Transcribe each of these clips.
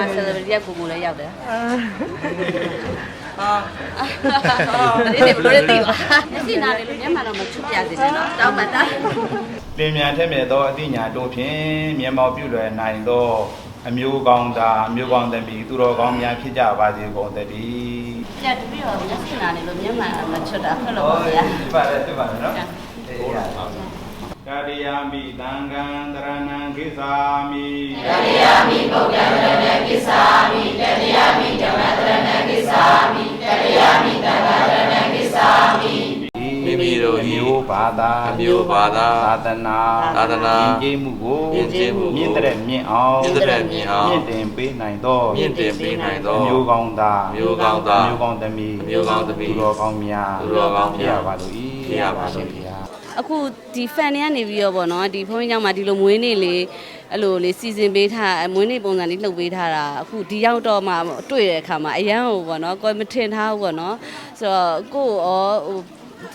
မှာ celebrity ကကိုကိုလည်းရောက်တယ်ဟာဒီနေ့ဘလို့လဲသိပါမျက်စိနာလေးလို့မျက်မှန်တော့မချွတ်ပြစေနဲ့နော်တောင်းပါတာလင်မြန်ထက်မြက်သောအသိဉာဏ်တို့ဖြင့်မျက်မှောက်ပြုလွယ်နိုင်သောအမျိုးကောင်းသားအမျိုးကောင်းသမီးသူတော်ကောင်းများဖြစ်ကြပါစေကုန်သတည်းပြတ်ပြီးတော့မျက်စိနာလေးလို့မျက်မှန်မချွတ်တာဟုတ်လို့ပါဗျာဒီပါတယ်ဒီပါတယ်နော်အေးရပါကာရိယာမိတံဃံတရဏံ ကိသာမိကာရိယာမိဗုဒ္ဓံတရဏံကိသာမိတရိယာမိဓမ္မတရဏံကိသာမိတရိယာမိသံဃာတရဏံကိသာမိမိမိတို့၏မျိုးဘာသာအမျိုးဘာသာသာသနာသာသနာယဉ်ကျေးမှုကိုယဉ်ကျေးမှုကိုမြင့်တဲ့မြင့်အောင်မြင့်တဲ့မြင့်အောင်မြင့်တင်ပေးနိုင်သောမြင့်တင်ပေးနိုင်သောအမျိုးကောင်းသားအမျိုးကောင်းသားအမျိုးကောင်းသမီးအမျိုးကောင်းသမီးသူတော်ကောင်းများသူတော်ကောင်းများဖြစ်ရပါလို့ဤဖြစ်ရပါလို့ဤဘုရားအခုဒီ fan တွေကနေပြီးတော့ဗောနော်ဒီဖုန်းကြီးကျောင်းမှာဒီလိုမွေးနေ့လေးအဲ့လိုလေးစီစဉ်ပေးထားမွေးနေ့ပုံစံလေးလှုပ်ပေးထားတာအခုဒီရောက်တော့မှတွေ့တဲ့အခါမှာအရန်ဟိုဗောနော်ကိုယ်မထင်ထားဘူးဗောနော်ဆိုတော့ကိုယ်ရောဟို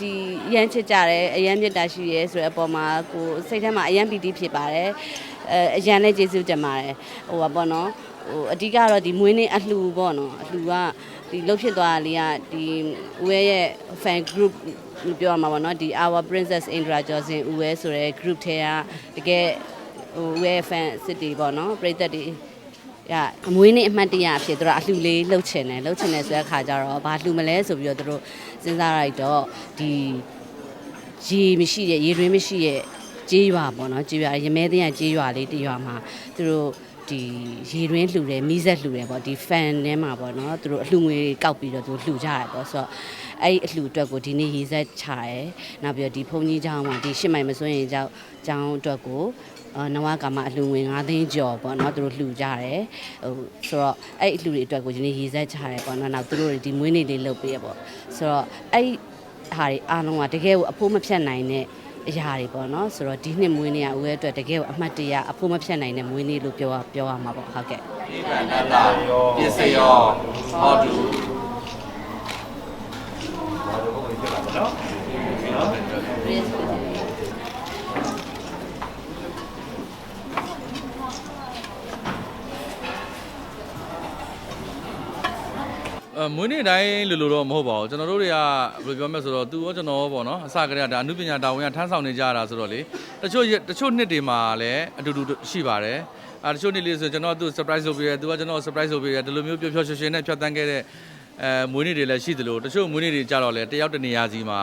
ဒီအရန်ချစ်ကြတယ်အရန်မြတ်တာရှိရဲဆိုတဲ့အပေါ်မှာကိုစိတ်ထဲမှာအရန်ပီတိဖြစ်ပါတယ်အဲအရန်လည်းကျေးဇူးတင်ပါတယ်ဟိုပါဗောနော်ဟိုအဓိကတော့ဒီမွေးနေ့အလှူပေါ့နော်အလှူကဒီလှုပ်ဖြစ်သွားတာလေးကဒီဦးရဲ့ရဲ့ fan group လို့ပြောရမှာပေါ့နော်ဒီ our princess indra johnson ဦးရဲ့ဆိုတဲ့ group ထဲကတကယ်ဟိုဦးရဲ့ fan စစ်တွေပေါ့နော်ပရိသတ်တွေရ အမွေးနေ့အမှတ်တရအဖြစ်သူတို့အလှူလေးလှုပ်ချင်တယ်လှုပ်ချင်တယ်ဆိုတဲ့အခါကျတော့ဘာလှူမလဲဆိုပြီးတော့သူတို့စဉ်းစားလိုက်တော့ဒီရေမရှိတဲ့ရေတွင်းမရှိတဲ့ ကြေးရွာပေါ့နော်ကြေးရွာရမဲသိရကြေးရွာလေးတရွာမှာသူတို့ဒီရေတွင်းလှူတယ်မိဆက်လှူတယ်ပေါ့ဒီ fan ထဲမှာပေါ့နော်သူတို့အလှူငွေကောက်ပြီးတော့သူတို့လှူကြရတယ်ပေါ့ဆိုတော့အဲ့ဒီအလှူအတွက်ကိုဒီနေ့ရေဆက်ချရဲနောက်ပြီးတော့ဒီဘုန်းကြီးเจ้าမှာဒီရှစ်မိုင်မစွန်းရင်เจ้าเจ้าအတွက်ကိုအာနဝကမအလှူငွေ9သိန်းကျော်ပေါ့နော်သူတို့လှူကြတယ်ဟိုဆိုတော့အဲ့ဒီအလှူတွေအတွက်ကိုဒီနေ့ရေဆက်ချရဲပေါ့နော်နောက်သူတို့တွေဒီမွေးနေ့လေးလုပ်ပေးရပေါ့ဆိုတော့အဲ့ဒီဟာတွေအားလုံးကတကယ်ကိုအဖိုးမဖြတ်နိုင်တဲ့ အရာတွေပေါ့နော်ဆိုတော့ဒီနှစ်မွေးနေ့ကဦးရဲ့အတွက်တကယ်ကိုအမှတ်တရအဖိုးမဖြတ်နိုင်တဲ့မွေးနေ့လို့ပြောရပြောရမှာပေါ့ဟုတ်ကဲ့နိဗ္ဗာန်တလာပစ္စယောဟောတုဘာလို့ဘုရားဖြစ်လာမလဲ မွေးနေ့တိုင်းလိုလိုတော့မဟုတ်ပါဘူးကျွန်တော်တို့တွေကဘယ်လိုပြောမလဲဆိုတော့သူရောကျွန်တော်ရောပေါ့နော်အစကတည်းကဒါအမှုပညာတာဝန်ကထမ်းဆောင်နေကြတာဆိုတော့လေတချို့ရက်တချို့နှစ်တွေမှာလည်းအတူတူရှိပါတယ်အဲတချို့နှစ်လေးဆိုကျွန်တော်ကသူ့ surprise လုပ်ပေးတယ်သူကကျွန်တော် surprise လုပ်ပေးတယ်ဒီလိုမျိုးပျော်ပျော်ရွှင်ရွှင်နဲ့ဖြတ်သန်းခဲ့တဲ့အဲမွေးနေ့တွေလည်းရှိသလိုတချို့မွေးနေ့တွေကြတော့လေတယောက်တစ်နေရာစီမှာ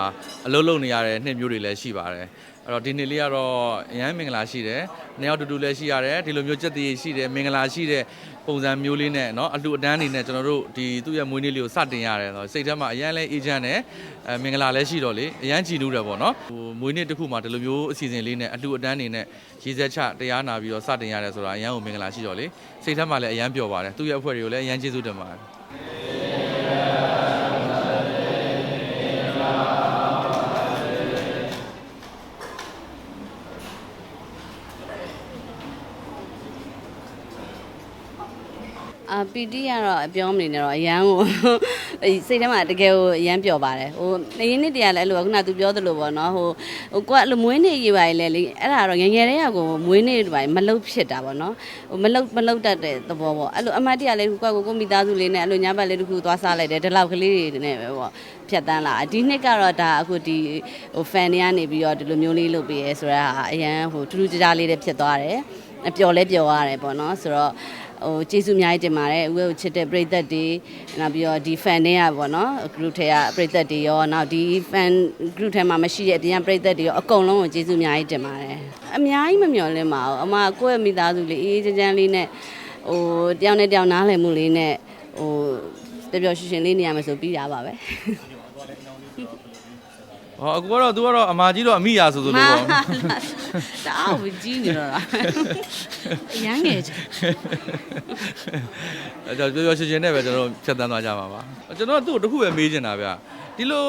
အလုံးလုံးနေရတဲ့နှစ်မျိုးတွေလည်းရှိပါတယ် အဲ့တော့ဒီနေ့လေးကတော့အရန်မင်္ဂလာရှိတယ်။နှစ်ယောက်တူတူလည်းရှိရတယ်။ဒီလိုမျိုးကြက်တည်ရှိတယ်မင်္ဂလာရှိတဲ့ပုံစံမျိုးလေးနဲ့เนาะအလှူအတန်းနေနဲ့ကျွန်တော်တို့ဒီသူ့ရဲ့မွေးနေ့လေးကိုစတင်ရတယ်ဆိုတော့စိတ်ထဲမှာအရန်လဲအေးချမ်းတယ်။အဲမင်္ဂလာလည်းရှိတော့လေအရန်ကြည်နူးတယ်ပေါ့နော်။ဟိုမွေးနေ့တစ်ခုမှာဒီလိုမျိုးအစီအစဉ်လေးနဲ့အလှူအတန်းနေနဲ့ရေစက်ချတရားနာပြီးတော့စတင်ရတယ်ဆိုတာအရန်ကိုမင်္ဂလာရှိတော့လေစိတ်ထဲမှာလည်းအရန်ပျော်ပါတယ်။သူ့ရဲ့အဖွဲ့တွေကိုလည်းအရန်ကျေးဇူးတင်ပါတယ်။ အာပီတီကတော့အပြောမနေနဲ့တော့အရန်ကိုအဲ့စိတ်ထဲမှာတကယ်ကိုအရန်ပျော်ပါတယ်ဟိုနေရင်းနှစ်တည်းကလည်းအဲ့လိုခုနကသူပြောသလိုပေါ့နော်ဟိုဟိုကိုကအဲ့လိုမွေးနေ့ရေးပါလေလေအဲ့ဒါတော့ငယ်ငယ်တည်းကကိုမွေးနေ့တွေပါမလုတ်ဖြစ်တာပေါ့နော်ဟိုမလုတ်မလုတ်တတ်တဲ့သဘောပေါ့အဲ့လိုအမတ်တရလေးကိုကကိုကိုမိသားစုလေးနဲ့အဲ့လိုညဘက်လေးတစ်ခုသွားစားလိုက်တယ်ဒီလောက်ကလေးတွေနဲ့ပဲပေါ့ဖြတ်တန်းလာဒီနှစ်ကတော့ဒါအခုဒီဟို fan တွေကနေပြီးတော့ဒီလိုမျိုးလေးလုပ်ပေးရဲဆိုတာအရန်ဟိုထူးထူးခြားခြားလေးတွေဖြစ်သွားတယ်အပျော်လဲပျော်ရတယ်ပေါ့နော်ဆိုတော့ ဟိုကျေးဇူးအများကြီးတင်ပါတယ်ဦးကိုချစ်တဲ့ပရိသတ်တွေနောက်ပြီးတော့ဒီ fan တွေကပေါ့နော် group ထဲကပရိသတ်တွေရောနောက်ဒီ fan group ထဲမှာမရှိတဲ့အပြင်ကပရိသတ်တွေရောအကုန်လုံးကိုကျေးဇူးအများကြီးတင်ပါတယ်အများကြီးမမျှော်လင့်ပါဘူးအမကိုယ့်ရဲ့မိသားစုလေးအေးအေးချမ်းချမ်းလေးနဲ့ဟိုတယောက်နဲ့တယောက်နားလည်မှုလေးနဲ့ဟိုတပျော်ရွှင်ရွှင်လေးနေရမယ်ဆိုပြီးတာပါပဲဟောအခုကတော့ तू ကတော့အမာကြီးတော့အမိရာဆိုဆိုလို့ပေါ့ တအားကိုကြီးနေတော့တာအရန်ငယ်ချင်အဲကြောင့်ပြောပြောရှင်ရှင်နဲ့ပဲကျွန်တော်တို့ဖြတ်တန်းသွားကြမှာပါကျွန်တော်ကသူ့ကိုတစ်ခုပဲမေးချင်တာဗျဒီလို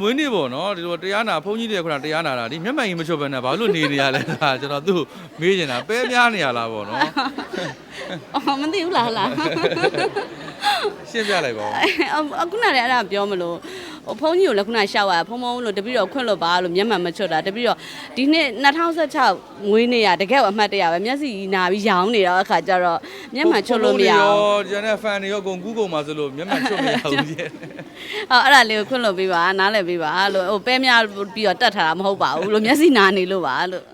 မွေးနေ့ပေါ့နော်ဒီလိုတရားနာဘုန်းကြီးတွေခုနတရားနာတာဒီမျက်မှန်ကြီးမချွတ်ဘဲနဲ့ဘာလို့နေနေရလဲဒါကျွန်တော်သူ့ကိုမေးချင်တာပဲများနေရလားပေါ့နော်အော်မသိဘူးလားလားရှင်းပြလိုက်ပါဦးအခုနလည်းအဲ့ဒါပြောမလို့ ဟဟိုဖုန်းကြီးကိုလည်းခုနရှောက်ရဖုန်းဖုန်းလို့တပည့်တော်ခွင့်လို့ပါလို့မျက်မှန်မချွတ်တာတပည့်တော်ဒီနှစ်2016ငွေနေရတကယ်အမှတ်တရပဲမျက်စိနာပြီးရောင်းနေတာအခါကျတော့မျက်မှန်ချွတ်လို့မရအောင်ဘူးကျန်တဲ့ fan တွေရောအကုန်ကူးကုန်မှာဆိုလို့မျက်မှန်ချွတ်မရဘူးကြီးအော်အဲ့ဒါလေးကိုခွင့်လို့ပေးပါနားလည်ပေးပါလို့ဟိုပဲများပြီးတော့တတ်ထားတာမဟုတ်ပါဘူးလို့မျက်စိနာနေလို့ပါလို့